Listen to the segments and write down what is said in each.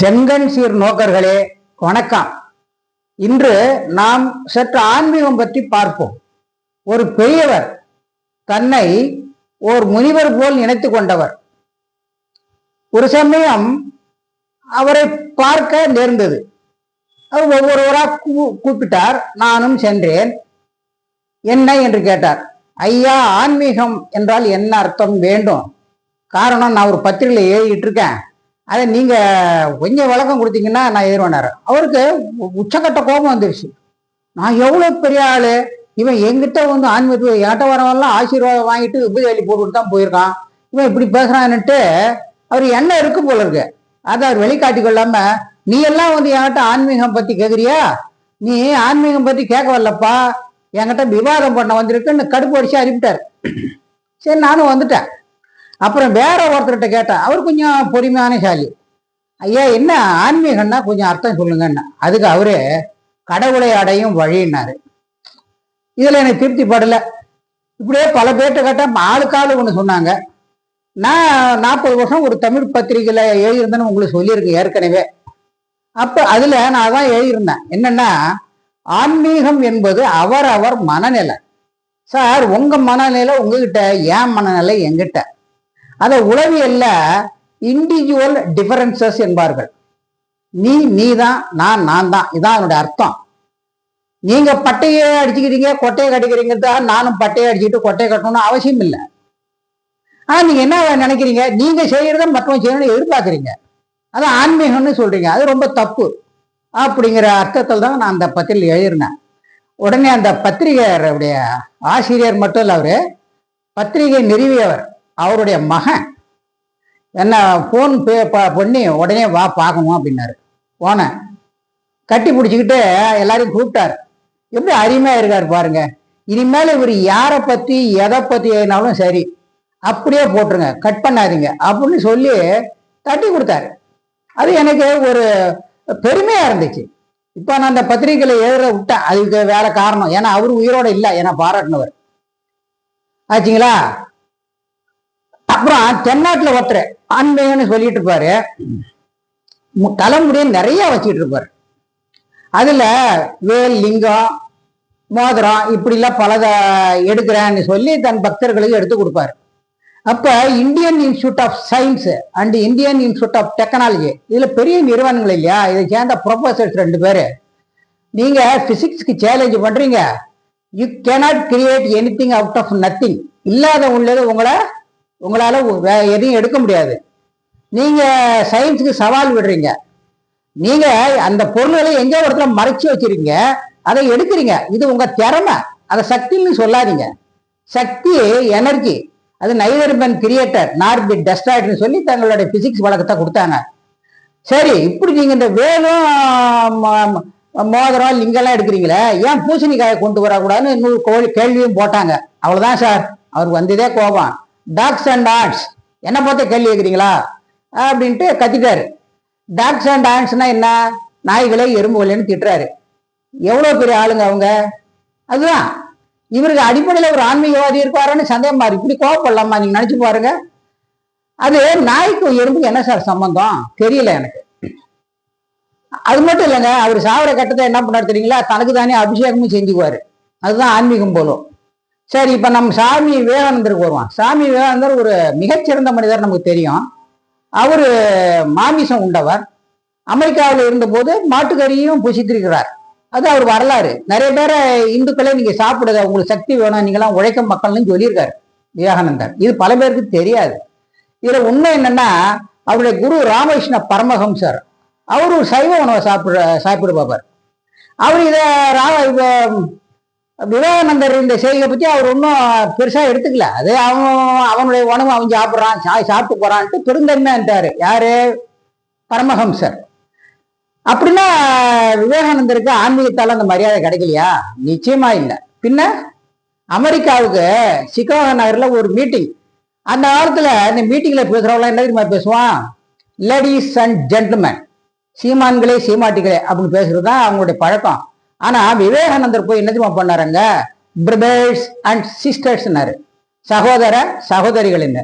செங்கன் சீர் நோக்கர்களே வணக்கம். இன்று நாம் சற்று ஆன்மீகம் பற்றி பார்ப்போம். ஒரு பெரியவர் தன்னை ஓர் முனிவர் போல் நினைத்து கொண்டவர். ஒரு சமயம் அவரை பார்க்க நேர்ந்தது. அவர் ஒவ்வொருவராக கூ- கூப்பிட்டார் நானும் சென்றேன். என்ன? என்று கேட்டார். ஐயா ஆன்மீகம் என்றால் என்ன அர்த்தம் வேண்டும்? காரணம் நான் ஒரு பத்திரிகையில் எழுதிட்டு இருக்கேன். அதை நீங்கள் கொஞ்சம் விளக்கம் கொடுத்தீங்கன்னா நான் எதிர்வேனாரு அவருக்கு உ- உச்சக்கட்ட கோபம் வந்துருச்சு. நான் எவ்வளோ பெரிய ஆள்? இவன் எங்கிட்ட வந்து ஆன்மீகத்துக்கு என்கிட்ட வரவெல்லாம் ஆசீர்வாதம் வாங்கிட்டு உபதேலி போட்டுட்டு தான் போயிருக்கான். இவன் இப்படி பேசுகிறான்னுட்டு அவர் என்ன இருக்கு போல இருக்கு. அதை அவர் வெளிக்காட்டி கொள்ளாமல் நீ எல்லாம் வந்து என்கிட்ட ஆன்மீகம் பற்றி கேட்குறியா நீ ஆன்மீகம் பற்றி கேட்க வரலப்பா. என்கிட்ட விவாதம் பண்ண வந்திருக்குன்னு கடுப்பு அடிச்சு அனுப்பிட்டார். சரி நானும் வந்துட்டேன். அப்புறம் வேற ஒருத்தர்கிட்ட கேட்டேன் அவர் கொஞ்சம் பொறுமையான சாலி. ஐயா என்ன ஆன்மீகம்னா கொஞ்சம் அர்த்தம் சொல்லுங்கன்னு அதுக்கு அவரு கடவுளை அடையும் வழின்னாரு. இதில் எனக்கு திருப்தி இப்படியே பல பேர்கிட்ட கேட்டால் ஆளுக்காளு ஒன்று சொன்னாங்க. நான் நாற்பது வருஷம் ஒரு தமிழ் பத்திரிகையில் எழுதியிருந்தேன்னு உங்களுக்கு சொல்லியிருக்கேன் ஏற்கனவே. அப்போ அதில் நான் அதான் எழுதியிருந்தேன். என்னன்னா ஆன்மீகம் என்பது அவரவர் மனநிலை. சார் உங்கள் மனநிலை உங்ககிட்ட ஏன் மனநிலை எங்கிட்ட? அதை உளவியல்ல இண்டிவிஜுவல் டிஃபரன்சஸ் என்பார்கள். நீ நீ தான் நான் நான் தான் இதான் அதனுடைய அர்த்தம். நீங்க பட்டையை அடிச்சுக்கிறீங்க கொட்டையை கட்டிக்கிறீங்க தான் நானும் பட்டையை அடிச்சுக்கிட்டு கொட்டையை கட்டணும்னு அவசியம் இல்லை. ஆனா நீங்க என்ன நினைக்கிறீங்க? நீங்க செய்யறத மற்றவங்க செய்யணும்னு எதிர்பார்க்குறீங்க. அது ஆன்மீகம்னு சொல்றீங்க. அது ரொம்ப தப்பு. அப்படிங்கிற அர்த்தத்தில் தான் நான் அந்த பத்திரிகை எழுதினேன் உடனே அந்த பத்திரிகையுடைய ஆசிரியர் மட்டும் இல்லை அவரு பத்திரிகை நிறுவியவர். அவருடைய மகன் என்ன ஃபோன் பே பண்ணி உடனே வா பார்க்கணும் அப்படின்னாரு. போனேன். கட்டி பிடிச்சிக்கிட்டு எல்லாரையும் கூப்பிட்டாரு. எப்படி அருமையாக இருக்கார் பாருங்க. இனிமேல் இவர் யாரை பற்றி எதை பற்றி ஏனாலும் சரி அப்படியே போட்டுருங்க. கட் பண்ணாதீங்க. அப்படின்னு சொல்லி தட்டி கொடுத்தாரு. அது எனக்கு ஒரு பெருமையாக இருந்துச்சு. இப்போ நான் அந்த பத்திரிகையில் எழுத விட்டேன். அதுக்கு வேற காரணம். ஏன்னா அவர் உயிரோட இல்லை. ஏன்னா பாராட்டினவர். ஆச்சுங்களா? அப்புறம் தென்னாட்டுல ஒருத்தர் ஆன்மீகம்னு சொல்லிட்டு இருப்பாரு. மு- தலைமுடியை நிறைய வச்சுட்டு இருப்பாரு. அதுல வேல் லிங்கம் மோதிரம் இப்படிலாம் பலத எடுக்கிறேன்னு சொல்லி தன் பக்தர்களுக்கு எடுத்து கொடுப்பாரு. அப்ப Indian institute of science and Indian institute of technology இதுல பெரிய நிறுவனங்கள் இல்லையா? இதை சேர்ந்த ப்ரொஃபசர்ஸ் ரெண்டு பேரு. நீங்க பிசிக்ஸ்க்கு சேலஞ்ச் பண்றீங்க. You cannot create anything out of nothing இல்லாத உள்ளது உங்களை உங்களால் வே- எதையும் எடுக்க முடியாது. நீங்கள் சயின்ஸுக்கு சவால் விடுறீங்க. நீங்கள் அந்த பொருள்களை எங்கேயோ ஒரு இடத்துல மறைச்சி வச்சிருக்கீங்க. அதை எடுக்கிறீங்க. இது உங்கள் திறமை. அதை சக்தின்னு சொல்லாதீங்க. சக்தி எனர்ஜி அது நைதர் கிரியேட்டர் நார் பி டெஸ்டாய்ட்னு சொல்லி தங்களுடைய பிசிக்ஸ் வழக்கத்தை கொடுத்தாங்க. சரி இப்படி நீங்கள் இந்த வேலும் ம- ம- மோதிரம் லிங்கெல்லாம் எடுக்கிறீங்களே? ஏன் பூசணிக்காயை கொண்டு வரக்கூடாதுன்னு இன்னொரு கோழி கேள்வியும் போட்டாங்க. அவ்வளோதான் சார். அவருக்கு வந்ததே கோபம். டாக்ஸ் அண்ட் ஆன்ஸ் என்ன பார்த்து கேள்வி கேட்குறீங்களா? அப்படின்ட்டு கத்திட்டாரு. டாக்ஸ் அண்ட் ஆண்ட்ஸ்னா என்ன? நாய்களே எறும்புகளேன்னு திட்டுறாரு. எவ்வளோ பெரிய ஆளுங்க அவங்க? அதுதான். இவருக்கு அடிப்படையில் ஒரு ஆன்மீகவாதி இருப்பாருன்னு சந்தேகம் இருக்கு. இப்படி கோவப்படலாமா? நீங்கள் நினச்சி பாருங்க. அது நாய்க்கும் எறும்புக்கு என்ன சார் சம்பந்தம்? தெரியல எனக்கு. அது மட்டும் இல்லைங்க அவர் சாவர கட்டத்தை என்ன பண்ணார் தெரியுங்களா? தனக்கு தானே அபிஷேகமும் செஞ்சுக்குவார். அதுதான் ஆன்மீகம் போலும். சரி இப்ப நம்ம சாமி விவேகானந்தருக்கு வருவான். சாமி விவேகானந்தர் ஒரு மிகச்சிறந்த மனிதர் நமக்கு தெரியும். அவர் மாமிசம் உண்டவர். அமெரிக்காவில் இருந்தபோது மாட்டுக்கறியும் புசித்திருக்கிறார். அது அவர் வரலாறு. நிறைய பேரை இந்துக்களே நீங்க சாப்பிடுங்க உங்களுக்கு சக்தி வேணும் நீங்களாம் உழைக்கும் மக்கள்னு சொல்லியிருக்காரு விவேகானந்தர். இது பல பேருக்கு தெரியாது. இதுல உண்மை என்னன்னா அவருடைய குரு ராமகிருஷ்ண பரமஹம்சர் அவர் ஒரு சைவ உணவை சாப்பிட சாப்பிடுபவர். அவர் இதை ரா விவேகானந்தர் இந்த செய்தியை பற்றி அவர் ஒன்றும் பெருசாக எடுத்துக்கல. அது அவன் அவனுடைய உணவு அவன் சாப்பிட்றான் சா- சாப்பிட்டு போகிறான்ட்டு பெருந்தன்மைன்ட்டாரு. யார்? பரமஹம்சர். அப்படின்னா விவேகானந்தருக்கு ஆன்மீகத்தால் அந்த மரியாதை கிடைக்கலையா? நிச்சயமா இல்லை. பின்ன அமெரிக்காவுக்கு சிகாகோ நகரில் ஒரு மீட்டிங் அந்த காலத்தில் இந்த மீட்டிங்கில் பேசுகிறவங்களாம் என்ன தெரியுமா பேசுவான்? லேடிஸ் அண்ட் ஜென்டில்மேன் சீமான்களே சீமாட்டிகளே அப்படின்னு பேசுகிறது தான் அவங்களுடைய பழக்கம். ஆனா விவேகானந்தர் போய் என்ன தெரியுமா பண்ணாருங்க? பிரதர்ஸ் அண்ட் சிஸ்டர்ஸ்னாரு சகோதர சகோதரிகள் என்ன?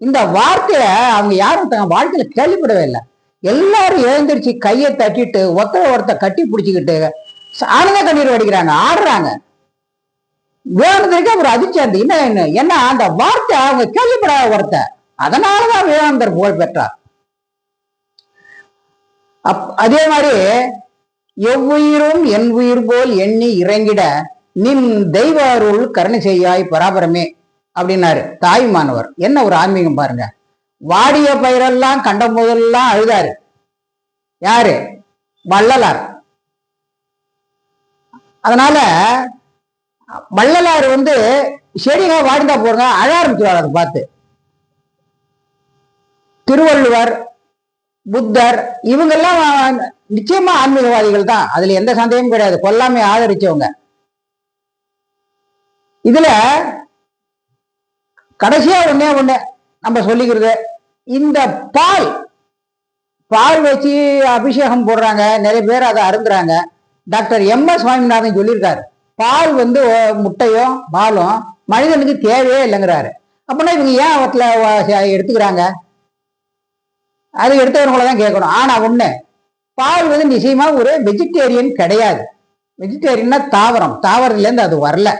இந்த வார்த்தையை அவங்க யாரும் தங்க வாழ்க்கையில கேள்விப்படவே இல்லை. எல்லாரும் எழுந்திரிச்சு கையை தட்டிட்டு ஒருத்தர ஒருத்த கட்டி பிடிச்சிக்கிட்டு ஆனந்த கண்ணீர் வடிக்கிறாங்க ஆடுறாங்க. விவேகானந்தருக்கு அவர் அதிர்ச்சி அந்த என்ன என்ன ஏன்னா அந்த வார்த்தை அவங்க கேள்விப்படாத வார்த்தை. அதனாலதான் விவேகானந்தர் புகழ் பெற்றார். அப் அதே மாதிரி எவ்வுயிரும் என் உயிர் போல் எண்ணி இறங்கிட நின் தெய்வ அருள் கருணை செய்யாய் பராபரமே அப்படின்னாரு. தாய்மானவர். என்ன ஒரு ஆன்மீகம் பாருங்க. வாடிய பயிரெல்லாம் கண்ட போதெல்லாம் அழுதாரு. யாரு? வள்ளலார். அதனால வள்ளலார் வந்து செடிங்க வாடிந்தா போறங்க அழ ஆரம்பிச்சுவார் அதை பார்த்து. திருவள்ளுவர் புத்தர் இவங்கெல்லாம் நிச்சயமா ஆன்மீகவாதிகள் தான். அதுல எந்த சந்தேகமும் கிடையாது. கொல்லாமை ஆதரிச்சவங்க. இதுல கடைசியா ஒண்ணே ஒண்ணு நம்ம சொல்லிக்கிறது இந்த பால் பால் வச்சு அபிஷேகம் போடுறாங்க. நிறைய பேர் அதை அருந்துறாங்க. டாக்டர் எம் எஸ் சுவாமிநாதன் சொல்லியிருக்காரு. பால் வந்து முட்டையும் பாலும் மனிதனுக்கு தேவையே இல்லைங்கிறாரு. அப்படின்னா இவங்க ஏன் அவற்றில் எடுத்துக்கிறாங்க? அது எடுத்தவங்கள தான் கேட்கணும். ஆனா ஒன்று பால் வந்து நிச்சயமா ஒரு வெஜிடேரியன் கிடையாது. வெஜிடேரியன்னா தாவரம். தாவரத்துலேருந்து அது வரல.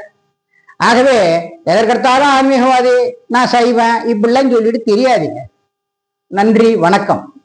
ஆகவே எதற்கெடுத்தாலும் ஆன்மீகவாதி நான் செய்வேன் இப்படிலாம் சொல்லிட்டு தெரியாதீங்க. நன்றி வணக்கம்.